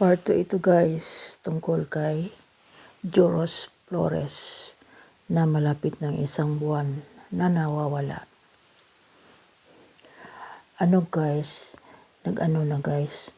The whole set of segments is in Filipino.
Part 2 ito guys, tungkol kay Joros Flores na malapit ng isang buwan na nawawala. Ano guys, nag-ano na guys,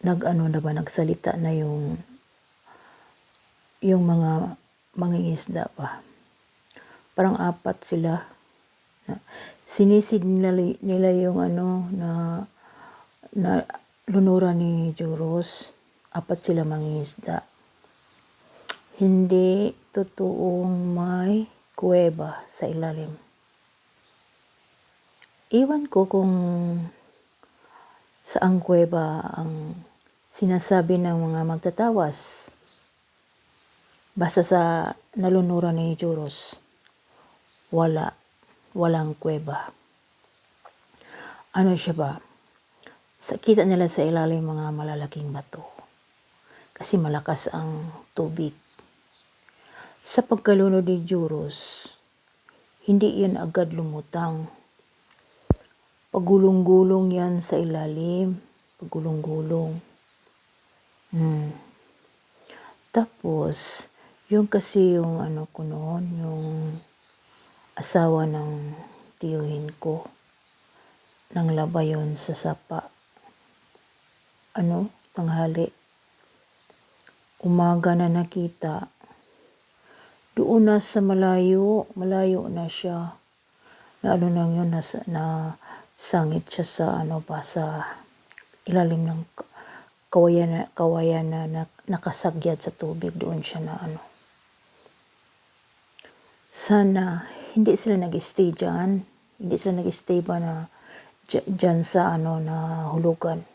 nag-ano na ba, nagsalita na yung yung mga mangingisda pa. Parang apat sila. Sinisid nila, nila yung ano na na lunura ni Joros. Apat sila mangingisda. Hindi totoong may kuweba sa ilalim. Iwan ko kung saang kuweba ang sinasabi ng mga magtatawas. Basta sa nalunura ni Joros, wala, walang kuweba. Ano siya ba? Sa, kita nila sa ilalim mga malalaking bato. Kasi malakas ang tubig. Sa pagkalunod ni Joros, hindi yan agad lumutang. Pagulong-gulong yan sa ilalim. Pagulong-gulong. Hmm. Tapos, yung kasi yung ano ko noon, yung asawa ng tiyuhin ko, nang laba yon sa sapa. Ano, tanghali. Umaga na nakita. Doon na sa malayo, malayo na siya. Na ano yun, nasa, na sangit siya sa ano pa, sa ilalim ng kawayan na, kawayan na, na nakasagyad sa tubig doon siya na ano. Sana hindi sila nag-stay dyan. Hindi sila nag-stay ba na dyan sa ano na hulugan.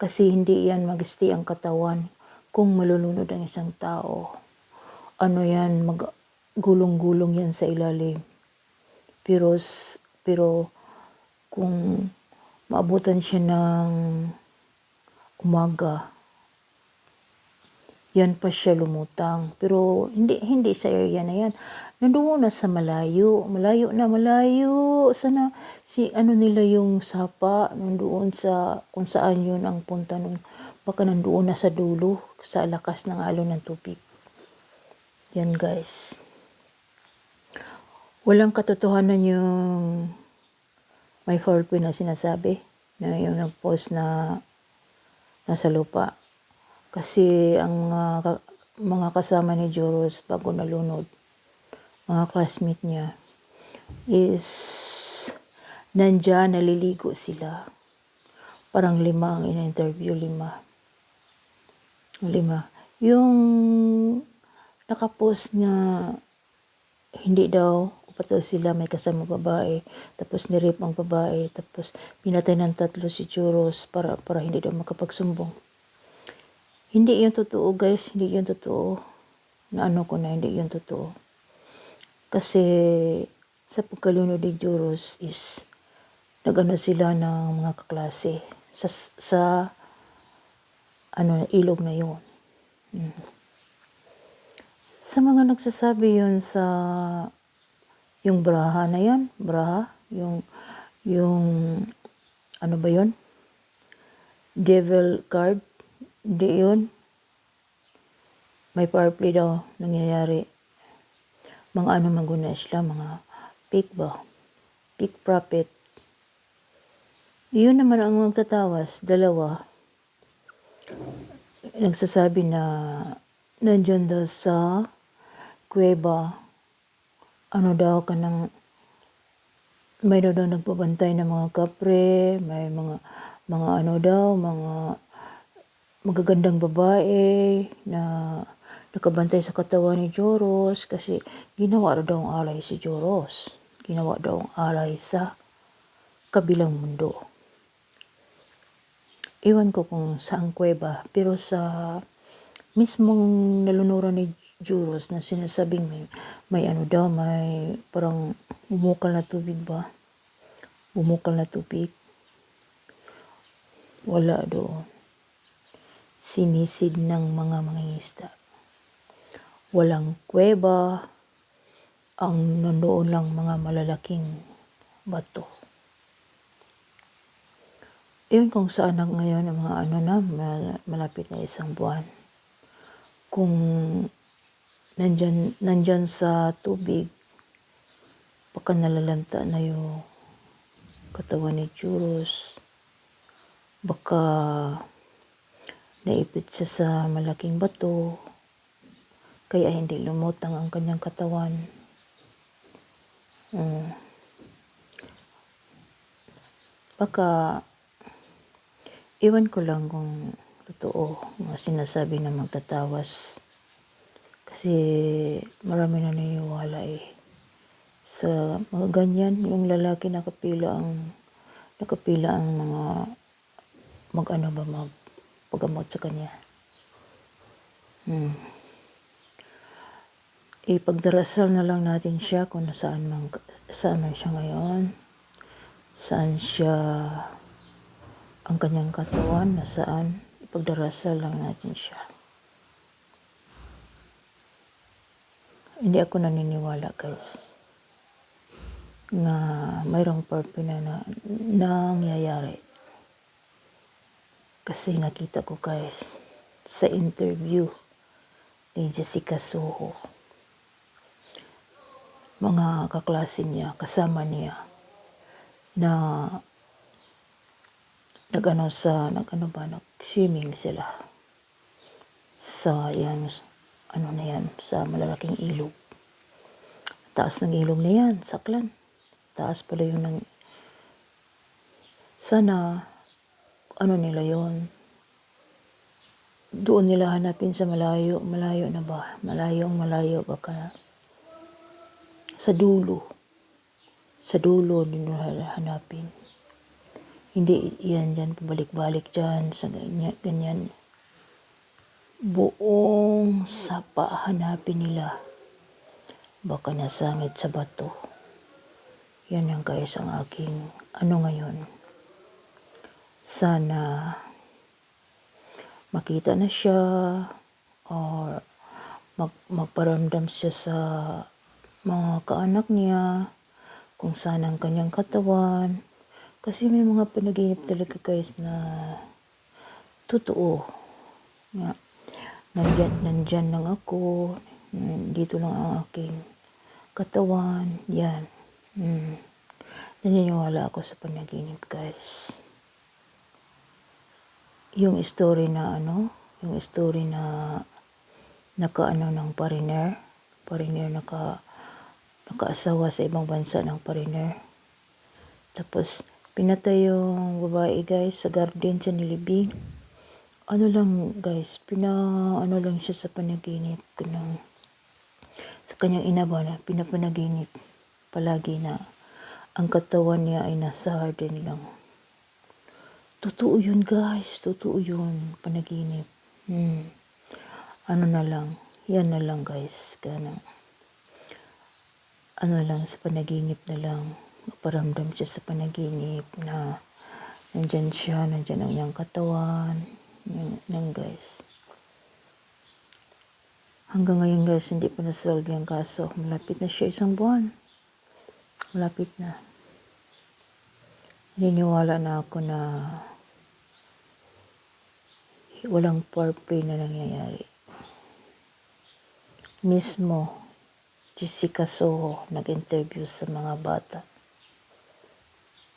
Kasi hindi yan mag-stay ang katawan kung malulunod ang isang tao. Ano yan, mag gulong-gulong yan sa ilalim. Pero, pero kung maabutan siya ng umaga, yan pa siya lumutang. Pero hindi hindi sa area na yan. Nandoon na sa malayo, malayo na malayo. Sana si ano nila yung sapa nandoon sa kung saan yun ang punta nung baka nandoon na sa dulo sa lakas ng alon ng tubig. Yan guys. Walang katotohanan yung may foul play na sinasabi na yung nag-post na nasa lupa. Kasi ang mga, mga kasama ni Joros bago nalunod, mga classmate niya, is nandyan, naliligo sila. Parang lima ang in-interview, lima. Lima. Yung nakapost na hindi daw daw sila may kasama babae tapos nirip ang babae tapos pinatay ng tatlo si Churos para para hindi daw makapagsumbong hindi yun totoo guys. Hindi yun totoo. Na ano ko na hindi yun totoo. Kasi sa pagkalunod ni Churos is nagano sila ng mga kaklase. Sa sa ano ilog na yun. Hmm. sa mga nagsasabi yun sa yung braha na yan, braha, yung, yung, ano ba yon Devil card, hindi yun. May power play daw nangyayari. Mga ano maguna sila, mga peak ba? Peak profit. Yun naman ang magtatawas, dalawa. Nagsasabi na nandyan daw sa kuweba ano daw ka ng may daw daw nagpapantay ng mga kapre, may mga mga ano daw, mga magagandang babae na nakabantay sa katawan ni Joros kasi ginawa daw ang alay si Joros. Ginawa daw ang alay sa kabilang mundo. Iwan ko kung saan kuweba, pero sa mismong nalunuran ni Juros na sinasabing may, may ano daw, may parang bumukal na tubig ba? Bumukal na tubig. Wala doon. Sinisid ng mga mangingisda. Walang kuweba. Ang nandoon lang mga malalaking bato. Yun kung saan na ngayon ang mga ano na, mal- malapit na isang buwan. Kung nandyan, nandyan sa tubig, baka nalalanta na yung katawan ni Churros. Baka naipit siya sa malaking bato, kaya hindi lumutang ang kanyang katawan. Mm. Baka, iwan ko lang kung totoo, mga sinasabi na magtatawas. Kasi marami na naniniwala eh. Sa mga ganyan, yung lalaki nakapila ang nakapila ang mga mag ano ba mag paggamot sa kanya. Hmm. Ipagdarasal na lang natin siya kung nasaan man, saan man siya ngayon. Saan siya ang kanyang katawan, nasaan. Ipagdarasal lang natin siya. Hindi ako naniniwala guys na mayroong purpose na, na nangyayari. Kasi nakita ko guys sa interview ni Jessica Soho. Mga kaklase niya, kasama niya na nagano sa nagano ba nag-swimming sila sa yan ano na yan sa malalaking ilog taas ng ilog na yan saklan taas pala yung ng sana ano nila yon doon nila hanapin sa malayo malayo na ba? Malayong malayo baka sa dulo. Sa dulo nila hanapin. Hindi yan dyan pabalik-balik dyan sa ganyan, ganyan. Buong sapa hanapin nila. Baka nasangit sa bato. Yan ang guys ang aking ano ngayon sana makita na siya or mag, magparamdam siya sa mga kaanak niya kung saan ang kanyang katawan kasi may mga panaginip talaga guys na totoo. Nga, nandyan, nandyan lang ako. Dito lang ang aking katawan. Yan. Hmm. Naniniwala ako sa panaginip guys. Yung story na ano, yung story na nakaano ng pariner, pariner naka nakaasawa sa ibang bansa ng pariner. Tapos Pinatay yung babae guys sa garden siya nilibing. Ano lang guys, pina ano lang siya sa panaginip kanang sa kanyang ina ba na pinapanaginip palagi na ang katawan niya ay nasa garden lang. Totoo yun guys, totoo yun, panaginip. Hmm. Ano na lang, yan na lang guys, kanang ano lang sa panaginip na lang maparamdam siya sa panaginip na nandyan siya, nandyan ang iyang katawan, yan, yan guys. Hanggang ngayon guys, hindi pa nasolve yung kaso. Malapit na siya isang buwan. Malapit na. Naniniwala na ako na walang foreplay na nangyayari. Mismo, Jessica Soho nag-interview sa mga bata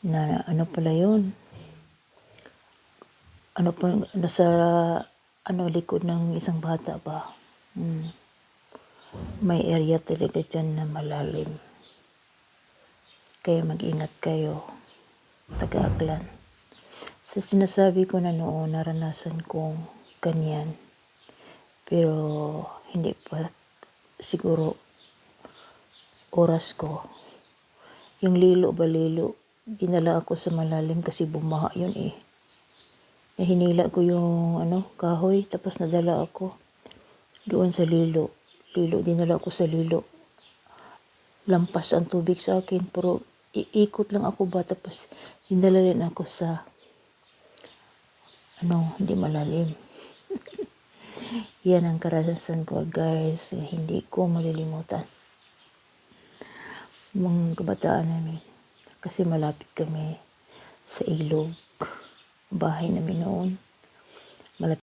na ano pala yun ano pa nasa ano likod ng isang bata ba hmm. may area talaga dyan na malalim kaya mag-ingat kayo taga-aklan sa sinasabi ko na noon naranasan kong ganyan pero hindi pa siguro oras ko yung lilo ba lilo dinala ako sa malalim kasi bumaha yun eh. Nahinila ko yung ano, kahoy tapos nadala ako doon sa lilo. Lilo, dinala ako sa lilo. Lampas ang tubig sa akin pero iikot lang ako ba tapos dinala rin ako sa ano, hindi malalim. Yan ang karanasan ko guys. Hindi ko malilimutan. Mga kabataan namin kasi malapit kami sa ilog. bahay namin noon. Malapit